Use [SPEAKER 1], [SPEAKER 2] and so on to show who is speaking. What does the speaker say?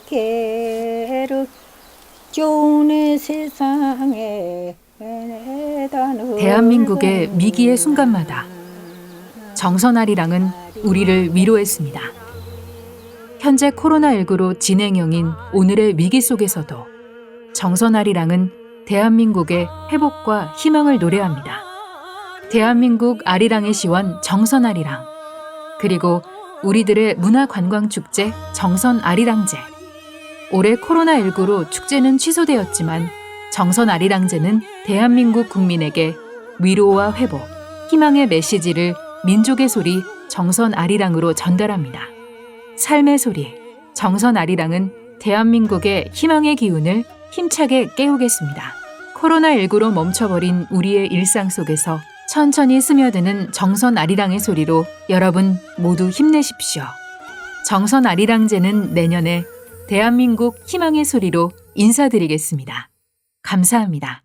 [SPEAKER 1] 이렇게를 좋은 세상에
[SPEAKER 2] 대한민국의 위기의 순간마다 정선아리랑은 우리를 위로했습니다. 현재 코로나19로 진행형인 오늘의 위기 속에서도 정선아리랑은 대한민국의 회복과 희망을 노래합니다. 대한민국 아리랑의 시원 정선아리랑 그리고 우리들의 문화관광축제 정선 아리랑제 올해 코로나19로 축제는 취소되었지만 정선 아리랑제는 대한민국 국민에게 위로와 회복, 희망의 메시지를 민족의 소리 정선 아리랑으로 전달합니다. 삶의 소리 정선 아리랑은 대한민국의 희망의 기운을 힘차게 깨우겠습니다. 코로나19로 멈춰버린 우리의 일상 속에서 천천히 스며드는 정선 아리랑의 소리로 여러분 모두 힘내십시오. 정선 아리랑제는 내년에 대한민국 희망의 소리로 인사드리겠습니다. 감사합니다.